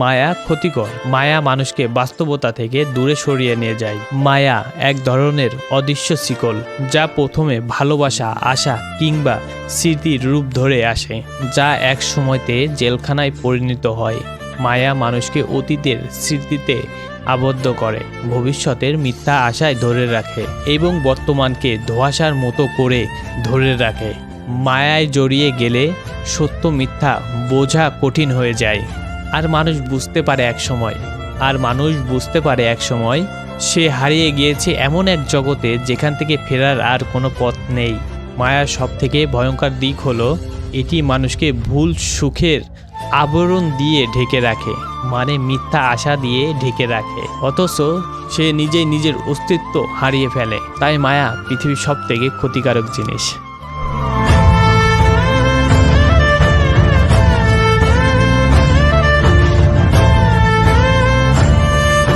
মায়া ক্ষতিকর। মায়া মানুষকে বাস্তবতা থেকে দূরে সরিয়ে নিয়ে যায়। মায়া এক ধরনের অদৃশ্য শিকল, যা প্রথমে ভালোবাসা, আশা কিংবা স্মৃতির রূপ ধরে আসে, যা এক সময়তে জেলখানায় পরিণত হয়। মায়া মানুষকে অতীতের স্মৃতিতে আবদ্ধ করে, ভবিষ্যতের মিথ্যা আশায় ধরে রাখে এবং বর্তমানকে ধোঁয়াশার মতো করে ধরে রাখে। মায়ায় জড়িয়ে গেলে সত্য মিথ্যা বোঝা কঠিন হয়ে যায়। আর মানুষ বুঝতে পারে এক সময়। আর মানুষ বুঝতে পারে এক সময়, সে হারিয়ে গিয়েছে এমন এক জগতে যেখান থেকে ফেরার আর কোনো পথ নেই। মায়ার সব থেকে ভয়ঙ্কর দিক হলো, এটি মানুষকে ভুল সুখের আবরণ দিয়ে ঢেকে রাখে মানে মিথ্যা আশা দিয়ে ঢেকে রাখে। অথচ সে নিজেই নিজের অস্তিত্ব হারিয়ে ফেলে। তাই মায়া পৃথিবীর সব থেকে ক্ষতিকারক জিনিস।